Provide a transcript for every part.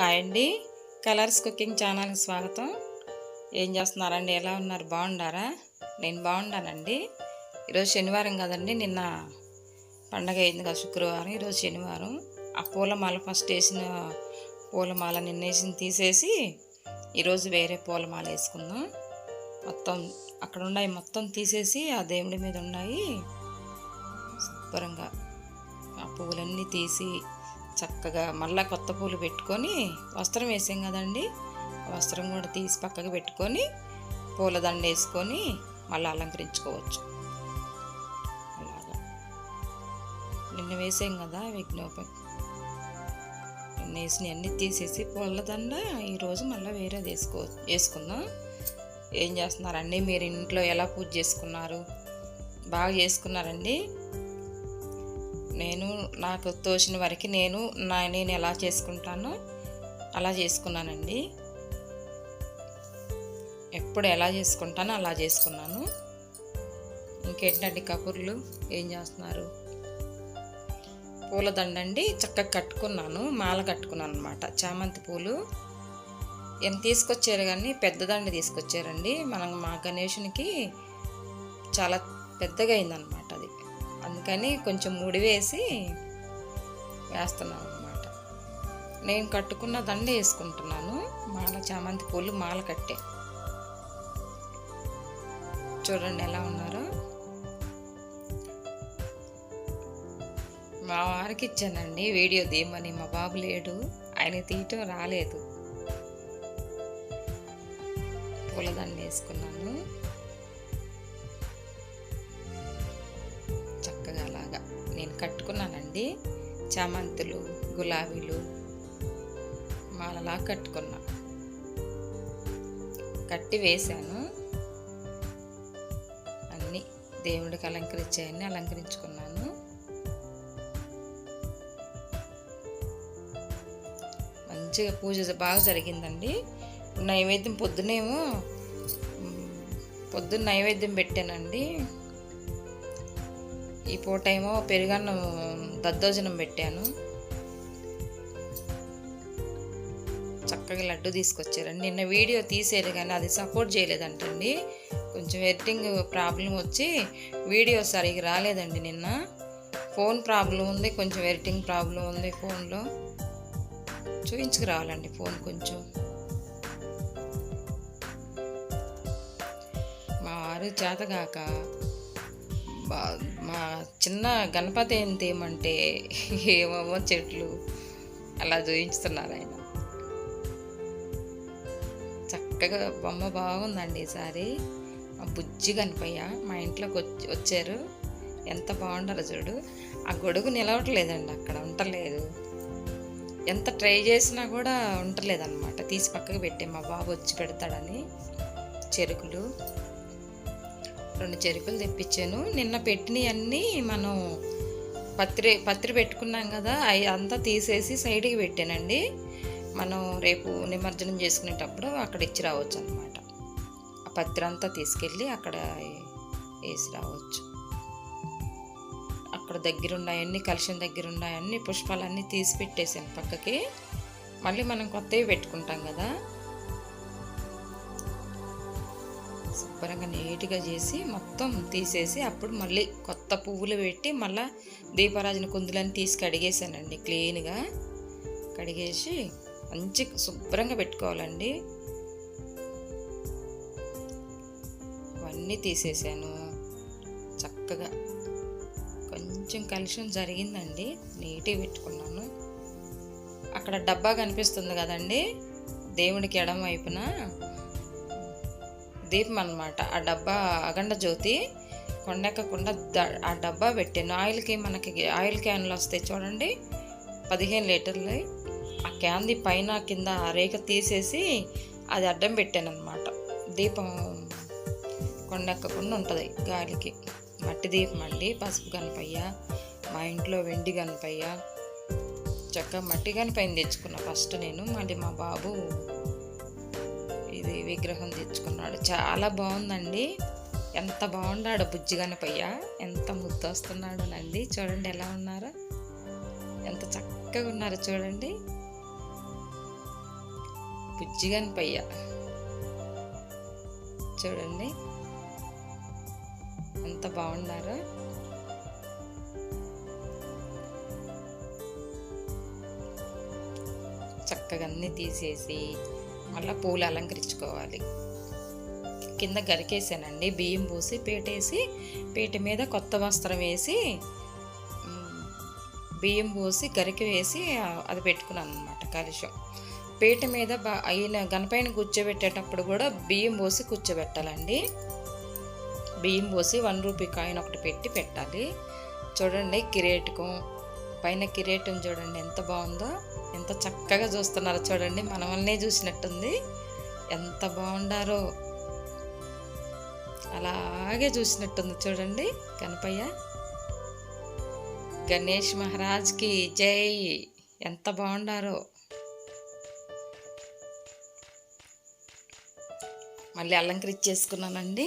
Hi అండి. Colours cooking ఛానల్కి స్వాగతం. ఏం చేస్తున్నారండి? ఎలా ఉన్నారు? బాగున్నారా నేను బాగున్నానండి ఈరోజు శనివారం కదండి. నిన్న పండగ అయింది కదా శుక్రవారం. ఈరోజు శనివారం. ఆ పూలమాల ఫస్ట్ వేసిన పూలమాల నిన్న వేసిన తీసేసి ఈరోజు వేరే పూలమాల వేసుకుందాం. మొత్తం అక్కడ ఉన్నాయి. మొత్తం తీసేసి ఆ దేవుడి మీద ఉన్నాయి. శుభ్రంగా ఆ పువ్వులన్నీ తీసి చక్కగా మళ్ళీ కొత్త పూలు పెట్టుకొని వస్త్రం వేసాం కదండి. వస్త్రం కూడా తీసి పక్కకు పెట్టుకొని పూలదండ వేసుకొని మళ్ళీ అలంకరించుకోవచ్చు. అలాగా. నిన్న వేసాం కదా విఘ్నోపం. నిన్న వేసిన అన్నీ తీసేసి పూలదండ ఈరోజు మళ్ళీ వేరేది వేసుకో వేసుకుందాం. ఏం చేస్తున్నారండి మీరు ఇంట్లో ఎలా పూజ చేసుకున్నారు? బాగా చేసుకున్నారండి? నేను నాకు తోచిన వరకు నేను నా నేను ఎలా చేసుకుంటానో అలా చేసుకున్నానండి. ఎప్పుడు ఎలా చేసుకుంటానో అలా చేసుకున్నాను. ఇంకేంటండి కబుర్లు? ఏం చేస్తున్నారు? పూలదండ అండి చక్కగా కట్టుకున్నాను. మాల కట్టుకున్నాను అనమాట చామంతి పూలు. ఎంత తీసుకొచ్చారు కానీ పెద్దదండి తీసుకొచ్చారండి. మనం మా గణేషునికి చాలా పెద్దగా అయిందనమాట అందుకని కొంచెం ముడి వేసి వేస్తున్నాను అనమాట నేను కట్టుకున్న దండ వేసుకుంటున్నాను. మాల చామంతి పూలు మాల కట్టే. చూడండి ఎలా ఉన్నారో. మా వారికి ఇచ్చానండి వీడియో తీయమని. మా బాబు లేడు. ఆయన తీయటం రాలేదు. పూలదండ వేసుకున్నాను. కట్టుకున్నానండి. చామంతులు గులాబీలు మాలలా కట్టుకున్నా. కట్టి వేశాను. అన్నీ దేవుడికి అలంకరించాయని అలంకరించుకున్నాను. మంచిగా పూజ బాగా జరిగిందండి. నైవేద్యం పొద్దునేమో పొద్దున్న నైవేద్యం పెట్టానండి. ఈ పూట ఏమో పెరుగన్నం దద్దోజనం పెట్టాను. చక్కగా లడ్డు తీసుకొచ్చారండి. నిన్న వీడియో తీసేది కానీ అది సపోర్ట్ చేయలేదంటండి. కొంచెం ఎడిటింగ్ ప్రాబ్లం వచ్చి వీడియో సరిగ్గా రాలేదండి నిన్న. ఫోన్ ప్రాబ్లం ఉంది కొంచెం ఎడిటింగ్ ప్రాబ్లం ఉంది ఫోన్లో. చూపించుకురావాలండి ఫోన్ కొంచెం. మా వారు చేతగాక బా- మా చిన్న గణపతి ఏంటి ఏమంటే ఏమేమో చెట్లు అలా చూపించుతున్నారు ఆయన. చక్కగా బొమ్మ బాగుందండి ఈసారి. మా బుజ్జి కనిపయ్య మా ఇంట్లోకి వచ్చి వచ్చారు. ఎంత బాగుండాలో చూడు. ఆ గొడుగు నిలవట్లేదండి అక్కడ ఉండలేదు. ఎంత ట్రై చేసినా కూడా ఉండలేదన్నమాట. తీసి పక్కకు పెట్టే మా బాబు వచ్చి పెడతాడని చెరుకులు. రెండు చెరుకులు తెప్పించాను. నిన్న పెట్టినవన్నీ మనం పత్రి పత్రి పెట్టుకున్నాం కదా అవి అంతా తీసేసి సైడ్కి పెట్టానండి. మనం రేపు నిమజ్జనం చేసుకునేటప్పుడు అక్కడ ఇచ్చి రావచ్చు అనమాట ఆ పత్రి అంతా తీసుకెళ్ళి అక్కడ వేసి రావచ్చు. అక్కడ దగ్గర ఉన్నాయన్నీ కలుషం దగ్గర ఉన్నాయన్నీ పుష్పాలన్నీ తీసి పెట్టేసాను పక్కకి. మళ్ళీ మనం కొత్తవి పెట్టుకుంటాం కదా శుభ్రంగా నీట్గా చేసి మొత్తం తీసేసి అప్పుడు మళ్ళీ కొత్త పువ్వులు పెట్టి మళ్ళీ దీపారాజన కుందులని తీసి కడిగేసానండి క్లీన్గా కడిగేసి మంచి శుభ్రంగా పెట్టుకోవాలండి. అవన్నీ తీసేసాను. చక్కగా కొంచెం కలుషం జరిగిందండి నీట్గా పెట్టుకున్నాను. అక్కడ డబ్బా కనిపిస్తుంది కదండి దేవుడికి ఎడం వైపున. దీపం అనమాట ఆ డబ్బా అగండ జ్యోతి కొండెక్కకుండా ఆ డబ్బా పెట్టాను. ఆయిల్కి మనకి ఆయిల్ క్యాన్లు వస్తాయి చూడండి. పదిహేను లీటర్లు. ఆ క్యాన్ది పైన కింద ఆ రేఖ తీసేసి అది అడ్డం పెట్టాను అనమాట దీపం కొండెక్కకుండా ఉంటుంది గాలికి. మట్టి దీపం అండి. పసుపు గణపయ్య మా ఇంట్లో వెండి గణపయ్య. చక్కగా మట్టి గణపయ్యని తెచ్చుకున్నా ఫస్ట్ నేను. మళ్ళీ మా బాబు ఇది విగ్రహం తెచ్చుకున్నాడు. చాలా బాగుందండి. ఎంత బాగున్నాడు బుజ్జిగనపయ్య ఎంత ముద్దొస్తున్నాడు నంది. చూడండి ఎలా ఉన్నారో. ఎంత చక్కగా ఉన్నారు చూడండి. బుజ్జిగనపయ్య చూడండి. ఎంత బాగున్నారో. చక్కగా అన్నీ తీసేసి మళ్ళీ పూలు అలంకరించుకోవాలి. కింద గరికేసానండి. బియ్యం పోసి పీటేసి పీట మీద కొత్త వస్త్రం వేసి బియ్యం పోసి గరిక వేసి అది పెట్టుకున్నాను అనమాట కలుషం పీట మీద బా అయిన గనపైన కూర్చోబెట్టేటప్పుడు కూడా బియ్యం పోసి కూర్చోబెట్టాలండి. బియ్యం పోసి వన్ రూపీ కాయిన్ ఒకటి పెట్టి పెట్టాలి. చూడండి కిరీటకం పైన కిరీటం చూడండి ఎంత బాగుందో. ఎంత చక్కగా చూస్తున్నారో చూడండి మనమల్నే చూసినట్టుంది. ఎంత బాగుండారో. అలాగే చూసినట్టుంది చూడండి గణపయ్య గణేష్ మహారాజ్కి జై. ఎంత బాగుండారో. మళ్ళీ అలంకరించేసుకున్నానండి.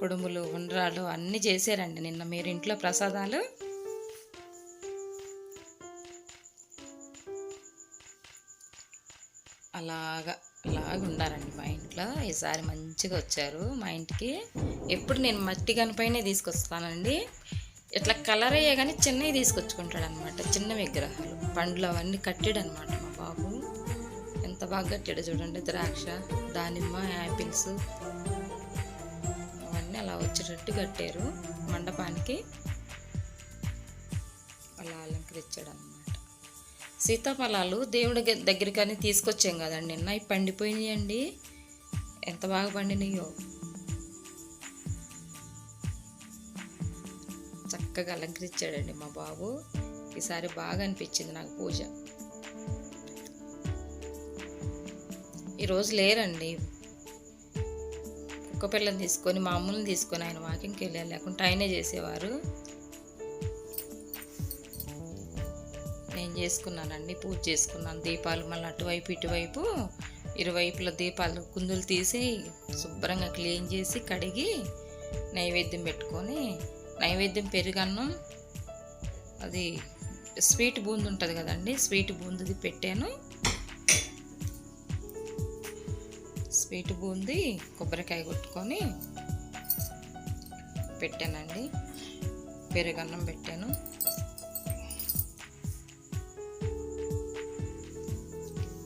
కుడుములు ఉండ్రాలు అన్నీ చేశారండి నిన్న. మీరు ఇంట్లో ప్రసాదాలు? అలాగా అలాగ ఉండారండి మా ఇంట్లో. ఈసారి మంచిగా వచ్చారు మా ఇంటికి. ఎప్పుడు నేను మట్టి గనిపైనే తీసుకొస్తానండి. ఇట్లా కలర్ అయ్యే కానీ చిన్నవి తీసుకొచ్చుకుంటాడు అనమాట చిన్న విగ్రహాలు పండ్లు అవన్నీ కట్టాడు అనమాట మా బాబు. ఎంత బాగా కట్టాడు చూడండి ద్రాక్ష దానిమ్మ యాపిల్స్. వచ్చేటట్టు కట్టారు మండపానికి. అలా అలంకరించాడు అనమాట సీతాఫలాలు దేవుడి గ- దగ్గరికని తీసుకొచ్చాం కదండి నిన్న. ఇవి పండిపోయినాయండి. ఎంత బాగా పండినాయో. చక్కగా అలంకరించాడండి మా బాబు. ఈసారి బాగా అనిపించింది నాకు పూజ. ఈరోజు లేరండి. కుక్క పిల్లని తీసుకొని మా అమ్ములను తీసుకొని ఆయన వాకింగ్కి వెళ్ళాలి. లేకుంటే ఆయనే చేసేవారు. నేను చేసుకున్నానండి పూజ చేసుకున్నాను. దీపాలు మళ్ళీ అటువైపు ఇటువైపు ఇరువైపుల దీపాలు కుందులు తీసి శుభ్రంగా క్లీన్ చేసి కడిగి నైవేద్యం పెట్టుకొని నైవేద్యం పెరుగన్నం అది స్వీట్ బూంది ఉంటుంది కదండి స్వీట్ బూందిది పెట్టాను. స్వీట్ బూంది కొబ్బరికాయ కొట్టుకొని పెట్టానండి. పెరుగన్నం పెట్టాను.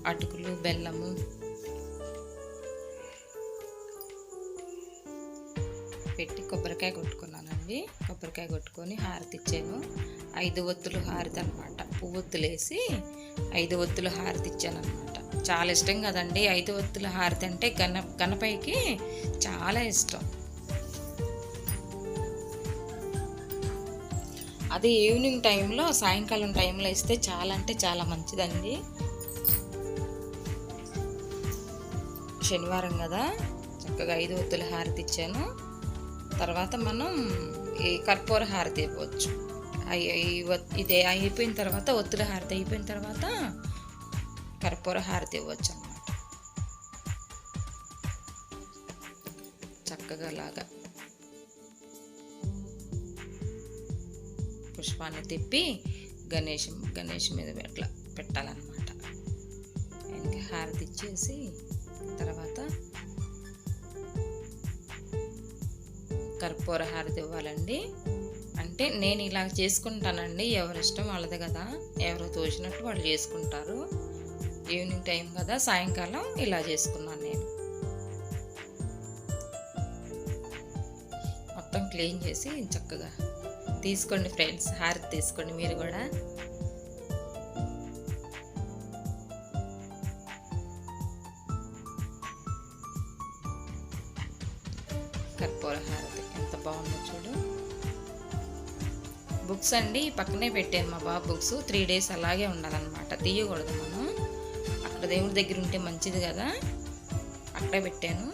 అటుకులు బెల్లము. పెట్టి కొబ్బరికాయ కొట్టుకున్నానండి. కొబ్బరికాయ కొట్టుకొని హారతి ఇచ్చాను ఐదు ఒత్తులు హారతి అనమాట పువ్వొత్తులు వేసి ఐదు ఒత్తులు హారతి ఇచ్చాను అనమాట చాలా ఇష్టం కదండి. ఐదు ఒత్తుల హారతి అంటే గణ గణపైకి చాలా ఇష్టం. అది ఈవినింగ్ టైంలో సాయంకాలం టైంలో ఇస్తే చాలా అంటే చాలా మంచిదండి. శనివారం కదా. చక్కగా ఐదు ఒత్తుల హారతి ఇచ్చాను. తర్వాత మనం ఈ కర్పూర హారతి ఇవ్వచ్చు ఇదే అయిపోయిన తర్వాత ఒత్తుల హారతి అయిపోయిన తర్వాత కర్పూర హారతి ఇవ్వచ్చు అన్నమాట. చక్కగా లాగా పుష్పాన్ని తిప్పి గణేష్ గణేష్ మీద అట్లా పెట్టాలన్నమాట. ఆయనకి హారతి ఇచ్చేసి తర్వాత కర్పూర హారతి ఇవ్వాలండి. అంటే నేను ఇలా చేసుకుంటానండి. ఎవరి ఇష్టం వాళ్ళది కదా. ఎవరు తోచినట్టు వాళ్ళు చేసుకుంటారు. ఈవినింగ్ టైం కదా సాయంకాలం ఇలా చేసుకున్నాను నేను. మొత్తం క్లీన్ చేసి చక్కగా తీసుకోండి ఫ్రెండ్స్ హారతి తీసుకోండి మీరు కూడా. కర్పూర హారతి ఎంత బాగుందో చూడు. బుక్స్ అండి పక్కనే పెట్టాను మా బాబు బుక్స్. త్రీ డేస్ అలాగే ఉండాలన్నమాట. తీయకూడదు మనం. అక్కడ దేవుడి దగ్గర ఉంటే మంచిది కదా? అక్కడే పెట్టాను.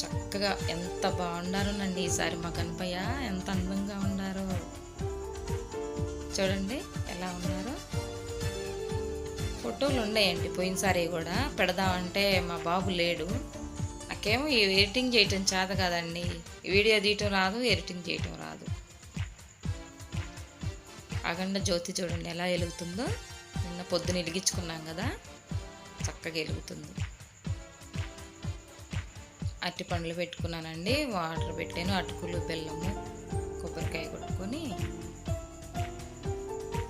చక్కగా ఎంత బాగుండారోనండి ఈసారి మా కనపయ్య ఎంత అందంగా ఉండారో. చూడండి ఎలా ఉన్నారో ఫోటోలు ఉన్నాయండి పోయినసారి కూడా. పెడదామంటే మా బాబు లేడు. నాకేమో ఈ ఎడిటింగ్ చేయటం చేత కదండి. వీడియో తీయటం రాదు ఎడిటింగ్ చేయటం రాదు. అఖండ జ్యోతి చూడండి ఎలా వెలుగుతుందో. నిన్న పొద్దున వెలిగించుకున్నాం కదా చక్కగా వెలుగుతుంది. అరటి పండ్లు పెట్టుకున్నానండి వాటర్ పెట్టాను అటుకులు బెల్లము కొబ్బరికాయ కొట్టుకొని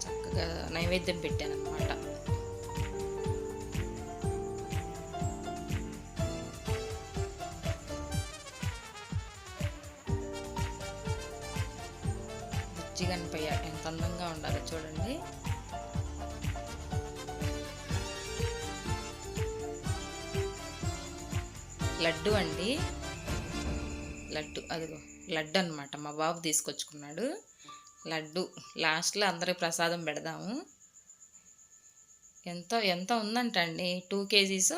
చక్కగా నైవేద్యం పెట్టాను అనమాట బుజ్జి కనిపోయా ఎంత అందంగా ఉండాలో చూడండి. లడ్డు అండి. లడ్డు అదిగో లడ్డు అనమాట మా బాబు తీసుకొచ్చుకున్నాడు. లడ్డు లాస్ట్లో అందరికి ప్రసాదం పెడదాము. ఎంత ఎంత ఉందంట అండి టూ కేజీస్